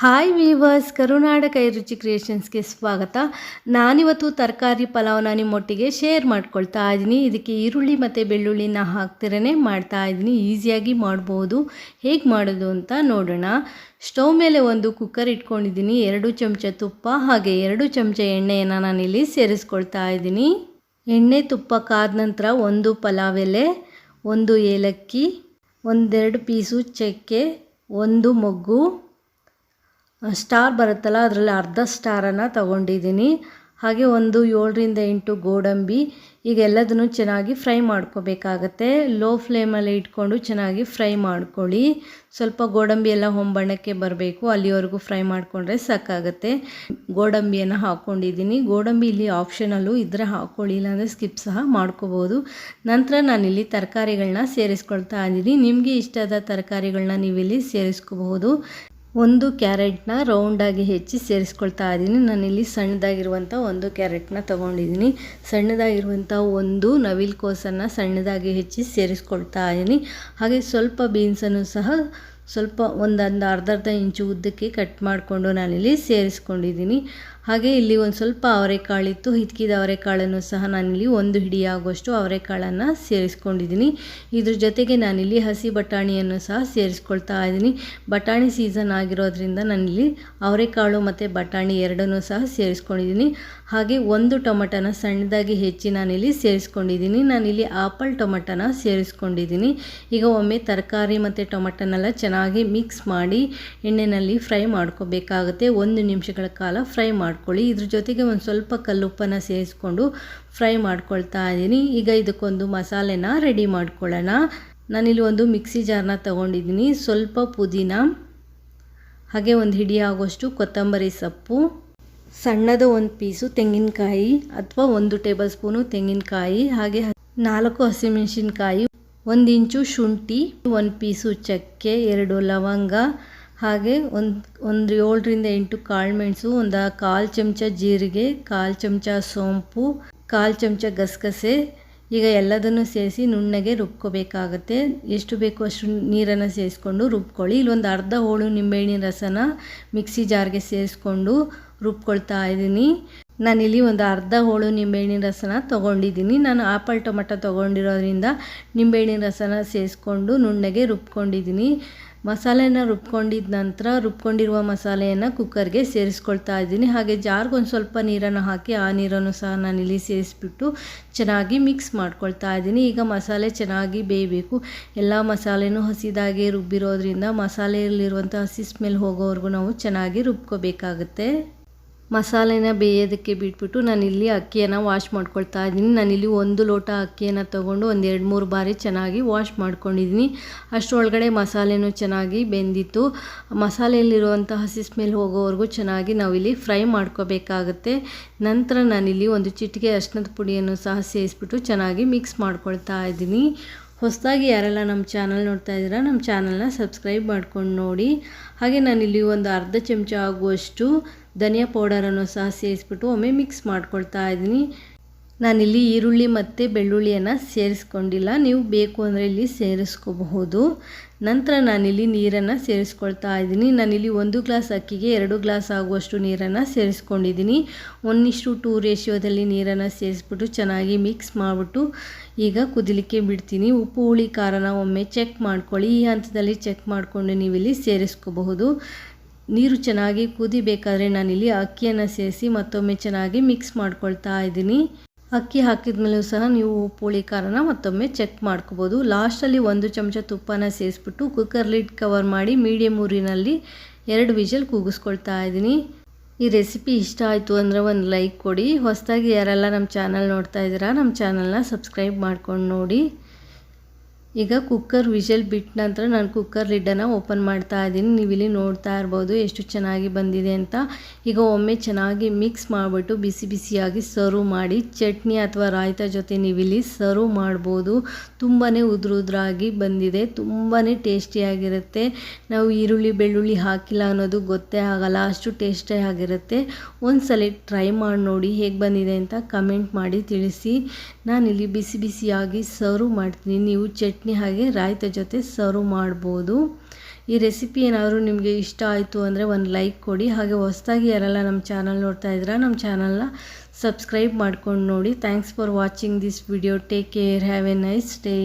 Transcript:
Hi viewers ಕರುನಾಡ ಕೈ ರುಚಿ ಕ್ರಿಯೇಷನ್ಸ್ಗೆ ಸ್ವಾಗತ. ನಾನಿವತ್ತು ತರಕಾರಿ ಪಲಾವ್ನ ನಿಮ್ಮೊಟ್ಟಿಗೆ ಶೇರ್ ಮಾಡ್ಕೊಳ್ತಾ ಇದ್ದೀನಿ. ಇದಕ್ಕೆ ಈರುಳ್ಳಿ ಮತ್ತು ಬೆಳ್ಳುಳ್ಳಿನ ಹಾಕ್ತಿರೇ ಮಾಡ್ತಾ ಇದ್ದೀನಿ. ಈಸಿಯಾಗಿ ಮಾಡ್ಬೋದು. ಹೇಗೆ ಮಾಡೋದು ಅಂತ ನೋಡೋಣ. ಸ್ಟೌವ್ ಮೇಲೆ ಒಂದು ಕುಕ್ಕರ್ ಇಟ್ಕೊಂಡಿದ್ದೀನಿ. ಎರಡು ಚಮಚ ತುಪ್ಪ ಹಾಗೆ ಎರಡು ಚಮಚ ಎಣ್ಣೆಯನ್ನು ನಾನಿಲ್ಲಿ ಸೇರಿಸ್ಕೊಳ್ತಾ ಇದ್ದೀನಿ. ಎಣ್ಣೆ, ತುಪ್ಪ ಕಾದ ನಂತರ ಒಂದು ಪಲಾವ್ ಎಲೆ ಒಂದು ಏಲಕ್ಕಿ, ಒಂದೆರಡು ಪೀಸು ಚಕ್ಕೆ, ಒಂದು ಮೊಗ್ಗು ಸ್ಟಾರ್ ಬರುತ್ತಲ್ಲ, ಅದರಲ್ಲಿ ಅರ್ಧ ಸ್ಟಾರನ್ನು ತಗೊಂಡಿದ್ದೀನಿ. ಹಾಗೆ ಒಂದು ಏಳರಿಂದ ಎಂಟು ಗೋಡಂಬಿ, ಈಗ ಎಲ್ಲದನ್ನು ಚೆನ್ನಾಗಿ ಫ್ರೈ ಮಾಡ್ಕೋಬೇಕಾಗತ್ತೆ. ಲೋ ಫ್ಲೇಮಲ್ಲಿ ಇಟ್ಕೊಂಡು ಚೆನ್ನಾಗಿ ಫ್ರೈ ಮಾಡ್ಕೊಳ್ಳಿ. ಸ್ವಲ್ಪ ಗೋಡಂಬಿ ಎಲ್ಲ ಹೊಂಬಣ್ಣಕ್ಕೆ ಬರಬೇಕು, ಅಲ್ಲಿವರೆಗೂ ಫ್ರೈ ಮಾಡಿಕೊಂಡ್ರೆ ಸಾಕಾಗುತ್ತೆ. ಗೋಡಂಬಿಯನ್ನು ಹಾಕ್ಕೊಂಡಿದ್ದೀನಿ. ಗೋಡಂಬಿ ಇಲ್ಲಿ ಆಪ್ಷನಲ್ಲೂ ಇದ್ದರೆ ಹಾಕ್ಕೊಳ್ಳಿ, ಇಲ್ಲಾಂದರೆ ಸ್ಕಿಪ್ ಸಹ ಮಾಡ್ಕೋಬೋದು. ನಂತರ ನಾನಿಲ್ಲಿ ತರಕಾರಿಗಳನ್ನ ಸೇರಿಸ್ಕೊಳ್ತಾ ಇದ್ದೀನಿ. ನಿಮಗೆ ಇಷ್ಟದ ತರಕಾರಿಗಳನ್ನ ನೀವಿಲ್ಲಿ ಸೇರಿಸ್ಕೋಬಹುದು. ಒಂದು ಕ್ಯಾರೆಟ್ನ ರೌಂಡಾಗಿ ಹೆಚ್ಚಿ ಸೇರಿಸ್ಕೊಳ್ತಾ ಇದ್ದೀನಿ. ನಾನಿಲ್ಲಿ ಸಣ್ಣದಾಗಿರುವಂಥ ಒಂದು ಕ್ಯಾರೆಟ್ನ ತೊಗೊಂಡಿದ್ದೀನಿ. ಸಣ್ಣದಾಗಿರುವಂಥ ಒಂದು ನವಿಲ್ ಕೋಸನ್ನು ಸಣ್ಣದಾಗಿ ಹೆಚ್ಚಿ ಸೇರಿಸ್ಕೊಳ್ತಾ ಇದ್ದೀನಿ. ಹಾಗೆ ಸ್ವಲ್ಪ ಬೀನ್ಸನ್ನು ಸಹ ಸ್ವಲ್ಪ ಒಂದೊಂದು ಅರ್ಧ ಅರ್ಧ ಇಂಚು ಉದ್ದಕ್ಕೆ ಕಟ್ ಮಾಡಿಕೊಂಡು ನಾನಿಲ್ಲಿ ಸೇರಿಸ್ಕೊಂಡಿದ್ದೀನಿ. ಹಾಗೆ ಇಲ್ಲಿ ಒಂದು ಸ್ವಲ್ಪ ಅವರೆಕಾಳಿತ್ತು ಹಿತ್ಕಿದ ಅವರೆಕಾಳನ್ನು ಸಹ ನಾನಿಲ್ಲಿ ಒಂದು ಹಿಡಿಯಾಗುವಷ್ಟು ಅವರೆಕಾಳನ್ನು ಸೇರಿಸ್ಕೊಂಡಿದ್ದೀನಿ. ಇದ್ರ ಜೊತೆಗೆ ನಾನಿಲ್ಲಿ ಹಸಿ ಬಟಾಣಿಯನ್ನು ಸಹ ಸೇರಿಸ್ಕೊಳ್ತಾ ಇದ್ದೀನಿ. ಬಟಾಣಿ ಸೀಸನ್ ಆಗಿರೋದ್ರಿಂದ ನಾನಿಲ್ಲಿ ಅವರೆಕಾಳು ಮತ್ತು ಬಟಾಣಿ ಎರಡನ್ನೂ ಸಹ ಸೇರಿಸ್ಕೊಂಡಿದ್ದೀನಿ. ಹಾಗೆ ಒಂದು ಟೊಮಟನ ಸಣ್ಣದಾಗಿ ಹೆಚ್ಚಿ ನಾನಿಲ್ಲಿ ಸೇರಿಸ್ಕೊಂಡಿದ್ದೀನಿ. ನಾನಿಲ್ಲಿ ಆಪಲ್ ಟೊಮಟನ ಸೇರಿಸ್ಕೊಂಡಿದ್ದೀನಿ. ಈಗ ಒಮ್ಮೆ ತರಕಾರಿ ಮತ್ತು ಟೊಮಟನೆಲ್ಲ ಚೆನ್ನಾಗಿ ಮಿಕ್ಸ್ ಮಾಡಿ ಎಣ್ಣೆಯಲ್ಲಿ ಫ್ರೈ ಮಾಡ್ಕೋಬೇಕಾಗುತ್ತೆ. ಒಂದು ನಿಮಿಷಗಳ ಕಾಲ ಫ್ರೈ ಮಾಡ್ಕೊಳ್ಳಿ. ಇದ್ರ ಜೊತೆಗೆ ಒಂದು ಸ್ವಲ್ಪ ಕಲ್ಲುಪ್ಪನ್ನು ಸೇರಿಸ್ಕೊಂಡು ಫ್ರೈ ಮಾಡ್ಕೊಳ್ತಾ ಇದ್ದೀನಿ. ಈಗ ಇದಕ್ಕೊಂದು ಮಸಾಲೆನ ರೆಡಿ ಮಾಡ್ಕೊಳ್ಳೋಣ. ನಾನಿಲ್ಲಿ ಒಂದು ಮಿಕ್ಸಿ ಜಾರ್ನ ತೊಗೊಂಡಿದ್ದೀನಿ. ಸ್ವಲ್ಪ ಪುದೀನ, ಹಾಗೆ ಒಂದು ಹಿಡಿ ಆಗೋಷ್ಟು ಕೊತ್ತಂಬರಿ ಸೊಪ್ಪು, ಸಣ್ಣದ ಒಂದು ಪೀಸು ತೆಂಗಿನಕಾಯಿ ಅಥವಾ ಒಂದು ಟೇಬಲ್ ಸ್ಪೂನು ತೆಂಗಿನಕಾಯಿ, ಹಾಗೆ ನಾಲ್ಕು ಹಸಿಮೆಣಸಿನ್ಕಾಯಿ ಒಂದು ಇಂಚು ಶುಂಠಿ, ಒಂದು ಪೀಸು ಚಕ್ಕೆ ಎರಡು ಲವಂಗ, ಹಾಗೆ ಒಂದು ಒಂದು ಏಳರಿಂದ ಎಂಟು ಕಾಳುಮೆಣಸು ಒಂದು ಕಾಲು ಚಮಚ ಜೀರಿಗೆ, ಕಾಲು ಚಮಚ ಸೋಂಪು, ಕಾಲು ಚಮಚ ಗಸಗಸೆ. ಈಗ ಎಲ್ಲದನ್ನು ಸೇರಿಸಿ ನುಣ್ಣಗೆ ರುಬ್ಕೋಬೇಕಾಗತ್ತೆ. ಎಷ್ಟು ಬೇಕೋ ಅಷ್ಟು ನೀರನ್ನು ಸೇರಿಸ್ಕೊಂಡು ರುಬ್ಕೊಳ್ಳಿ. ಇಲ್ಲೊಂದು ಅರ್ಧ ಹೋಳು ನಿಂಬೆಹಣ್ಣಿನ ರಸನ ಮಿಕ್ಸಿ ಜಾರ್ಗೆ ಸೇರಿಸ್ಕೊಂಡು ರುಬ್ಕೊಳ್ತಾ ಇದ್ದೀನಿ. ನಾನಿಲ್ಲಿ ಒಂದು ಅರ್ಧ ಹೋಳು ನಿಂಬೆಹಣ್ಣಿನ ರಸನ ತೊಗೊಂಡಿದ್ದೀನಿ. ನಾನು ಆಪಲ್ ಟೊಮೆಟೊ ತೊಗೊಂಡಿರೋದ್ರಿಂದ ನಿಂಬೆಹಣ್ಣಿನ ರಸನ ಸೇರಿಸ್ಕೊಂಡು ನುಣ್ಣಗೆ ರುಬ್ಕೊಂಡಿದ್ದೀನಿ. ಮಸಾಲೆನ ರುಬ್ಕೊಂಡಿದ್ದ ನಂತರ ರುಬ್ಕೊಂಡಿರುವ ಮಸಾಲೆಯನ್ನು ಕುಕ್ಕರ್ಗೆ ಸೇರಿಸ್ಕೊಳ್ತಾ ಇದ್ದೀನಿ. ಹಾಗೆ ಜಾರ್ಗೊಂದು ಸ್ವಲ್ಪ ನೀರನ್ನು ಹಾಕಿ ಆ ನೀರನ್ನು ಸಹ ನಾನಿಲ್ಲಿ ಸೇರಿಸ್ಬಿಟ್ಟು ಚೆನ್ನಾಗಿ ಮಿಕ್ಸ್ ಮಾಡ್ಕೊಳ್ತಾ ಇದ್ದೀನಿ. ಈಗ ಮಸಾಲೆ ಚೆನ್ನಾಗಿ ಬೇಯಬೇಕು. ಎಲ್ಲ ಮಸಾಲೆನೂ ಹಸಿದಾಗೆ ರುಬ್ಬಿರೋದ್ರಿಂದ ಮಸಾಲೆಯಲ್ಲಿರುವಂಥ ಹಸಿ ಸ್ಮೆಲ್ ಹೋಗೋವರೆಗೂ ನಾವು ಚೆನ್ನಾಗಿ ರುಬ್ಕೋಬೇಕಾಗುತ್ತೆ. ಮಸಾಲೆನ ಬೇಯೋದಕ್ಕೆ ಬಿಟ್ಬಿಟ್ಟು ನಾನಿಲ್ಲಿ ಅಕ್ಕಿಯನ್ನು ವಾಶ್ ಮಾಡ್ಕೊಳ್ತಾ ಇದ್ದೀನಿ. ನಾನಿಲ್ಲಿ ಒಂದು ಲೋಟ ಅಕ್ಕಿಯನ್ನು ತೊಗೊಂಡು ಒಂದು ಎರಡು ಮೂರು ಬಾರಿ ಚೆನ್ನಾಗಿ ವಾಶ್ ಮಾಡ್ಕೊಂಡಿದ್ದೀನಿ. ಅಷ್ಟರೊಳಗಡೆ ಮಸಾಲೆನೂ ಚೆನ್ನಾಗಿ ಬೆಂದಿತ್ತು. ಮಸಾಲೆಯಲ್ಲಿರುವಂಥ ಹಸಿ ಸ್ಮೆಲ್ ಹೋಗೋವರೆಗೂ ಚೆನ್ನಾಗಿ ನಾವಿಲ್ಲಿ ಫ್ರೈ ಮಾಡ್ಕೋಬೇಕಾಗತ್ತೆ. ನಂತರ ನಾನಿಲ್ಲಿ ಒಂದು ಚಿಟಿಕೆ ಅರ್ಶಿನದ ಪುಡಿಯನ್ನು ಸಹ ಸೇರಿಸ್ಬಿಟ್ಟು ಚೆನ್ನಾಗಿ ಮಿಕ್ಸ್ ಮಾಡ್ಕೊಳ್ತಾ ಇದ್ದೀನಿ. ಹೊಸದಾಗಿ ಯಾರೆಲ್ಲ ನಮ್ಮ ಚಾನಲ್ ನೋಡ್ತಾ ಇದ್ದೀರಾ, ನಮ್ಮ ಚಾನಲ್ನ ಸಬ್ಸ್ಕ್ರೈಬ್ ಮಾಡ್ಕೊಂಡು ನೋಡಿ. ಹಾಗೆ ನಾನಿಲ್ಲಿ ಒಂದು ಅರ್ಧ ಚಮಚ ಆಗುವಷ್ಟು ಧನಿಯಾ ಪೌಡರನ್ನು ಸಹ ಸೇರಿಸ್ಬಿಟ್ಟು ಒಮ್ಮೆ ಮಿಕ್ಸ್ ಮಾಡ್ಕೊಳ್ತಾ ಇದ್ದೀನಿ. ನಾನಿಲ್ಲಿ ಈರುಳ್ಳಿ ಮತ್ತು ಬೆಳ್ಳುಳ್ಳಿಯನ್ನು ಸೇರಿಸ್ಕೊಂಡಿಲ್ಲ. ನೀವು ಬೇಕು ಅಂದರೆ ಇಲ್ಲಿ ಸೇರಿಸ್ಕೋಬಹುದು. ನಂತರ ನಾನಿಲ್ಲಿ ನೀರನ್ನು ಸೇರಿಸ್ಕೊಳ್ತಾ ಇದ್ದೀನಿ. ನಾನಿಲ್ಲಿ ಒಂದು ಗ್ಲಾಸ್ ಅಕ್ಕಿಗೆ ಎರಡು ಗ್ಲಾಸ್ ಆಗುವಷ್ಟು ನೀರನ್ನು ಸೇರಿಸ್ಕೊಂಡಿದ್ದೀನಿ. ಒಂದಿಷ್ಟು ಟೂ ರೇಷಿಯೋದಲ್ಲಿ ನೀರನ್ನು ಸೇರಿಸ್ಬಿಟ್ಟು ಚೆನ್ನಾಗಿ ಮಿಕ್ಸ್ ಮಾಡಿಬಿಟ್ಟು ಈಗ ಕುದಿಲಿಕ್ಕೆ ಬಿಡ್ತೀನಿ. ಉಪ್ಪು, ಹುಳಿ, ಖಾರನ ಒಮ್ಮೆ ಚೆಕ್ ಮಾಡ್ಕೊಳ್ಳಿ. ಈ ಹಂತದಲ್ಲಿ ಚೆಕ್ ಮಾಡಿಕೊಂಡು ನೀವಿಲ್ಲಿ ಸೇರಿಸ್ಕೋಬಹುದು. ನೀರು ಚೆನ್ನಾಗಿ ಕುದಿಬೇಕಾದ್ರೆ ನಾನಿಲ್ಲಿ ಅಕ್ಕಿಯನ್ನು ಸೇರಿಸಿ ಮತ್ತೊಮ್ಮೆ ಚೆನ್ನಾಗಿ ಮಿಕ್ಸ್ ಮಾಡ್ಕೊಳ್ತಾ ಇದ್ದೀನಿ. ಅಕ್ಕಿ ಹಾಕಿದ ಮೇಲೂ ಸಹ ನೀವು ಹುಳಿ ಖಾರನ ಮತ್ತೊಮ್ಮೆ ಚೆಕ್ ಮಾಡ್ಕೋಬೋದು. ಲಾಸ್ಟಲ್ಲಿ ಒಂದು ಚಮಚ ತುಪ್ಪನ ಸೇರಿಸ್ಬಿಟ್ಟು ಕುಕ್ಕರ್ ಲಿಡ್ ಕವರ್ ಮಾಡಿ ಮೀಡಿಯಮ್ ಊರಿನಲ್ಲಿ ಎರಡು ವಿಷಲ್ ಕೂಗಿಸ್ಕೊಳ್ತಾ ಇದ್ದೀನಿ. ಈ ರೆಸಿಪಿ ಇಷ್ಟ ಆಯಿತು ಅಂದರೆ ಒಂದು ಲೈಕ್ ಕೊಡಿ. ಹೊಸದಾಗಿ ಯಾರೆಲ್ಲ ನಮ್ಮ ಚಾನಲ್ ನೋಡ್ತಾ ಇದ್ದೀರಾ, ನಮ್ಮ ಚಾನಲ್ನ ಸಬ್ಸ್ಕ್ರೈಬ್ ಮಾಡ್ಕೊಂಡು ನೋಡಿ. ಈಗ ಕುಕ್ಕರ್ ವಿಷಲ್ ಬಿಟ್ಟ ನಂತರ ನಾನು ಕುಕ್ಕರ್ ಲಿಡ್ಡನ್ನು ಓಪನ್ ಮಾಡ್ತಾ ಇದ್ದೀನಿ. ನೀವು ಇಲ್ಲಿ ನೋಡ್ತಾ ಇರ್ಬೋದು ಎಷ್ಟು ಚೆನ್ನಾಗಿ ಬಂದಿದೆ ಅಂತ. ಈಗ ಒಮ್ಮೆ ಚೆನ್ನಾಗಿ ಮಿಕ್ಸ್ ಮಾಡಿಬಿಟ್ಟು ಬಿಸಿ ಬಿಸಿಯಾಗಿ ಸರ್ವ್ ಮಾಡಿ, ಚಟ್ನಿ ಅಥವಾ ರಾಯ್ತ ಜೊತೆ ನೀವಿಲ್ಲಿ ಸರ್ವ್ ಮಾಡ್ಬೋದು. ತುಂಬಾ ಉದ್ರ ಉದ್ರಾಗಿ ಬಂದಿದೆ ತುಂಬಾ ಟೇಸ್ಟಿಯಾಗಿರುತ್ತೆ ನಾವು ಈರುಳ್ಳಿ, ಬೆಳ್ಳುಳ್ಳಿ ಹಾಕಿಲ್ಲ ಅನ್ನೋದು ಗೊತ್ತೇ ಆಗಲ್ಲ, ಅಷ್ಟು ಟೇಸ್ಟೇ ಆಗಿರುತ್ತೆ. ಒಂದ್ಸಲ ಟ್ರೈ ಮಾಡಿ ನೋಡಿ ಹೇಗೆ ಬಂದಿದೆ ಅಂತ ಕಮೆಂಟ್ ಮಾಡಿ ತಿಳಿಸಿ. ನಾನಿಲ್ಲಿ ಬಿಸಿ ಬಿಸಿಯಾಗಿ ಸರ್ವ್ ಮಾಡ್ತೀನಿ. ನೀವು ಚಟ್ನಿ ಹಾಗೆ ರಾಯ್ತ ಜೊತೆ ಸರ್ವ್ ಮಾಡ್ಬೋದು. ಈ ರೆಸಿಪಿ ಏನಾದರೂ ನಿಮಗೆ ಇಷ್ಟ ಆಯಿತು ಅಂದರೆ ಒಂದು ಲೈಕ್ ಕೊಡಿ. ಹಾಗೆ ಹೊಸದಾಗಿ ಯಾರೆಲ್ಲ ನಮ್ಮ ಚಾನಲ್ ನೋಡ್ತಾ ಇದ್ದೀರಾ ನಮ್ಮ ಚಾನಲ್ನ ಸಬ್ಸ್ಕ್ರೈಬ್ ಮಾಡ್ಕೊಂಡು ನೋಡಿ. Thanks for watching this video take care have a nice day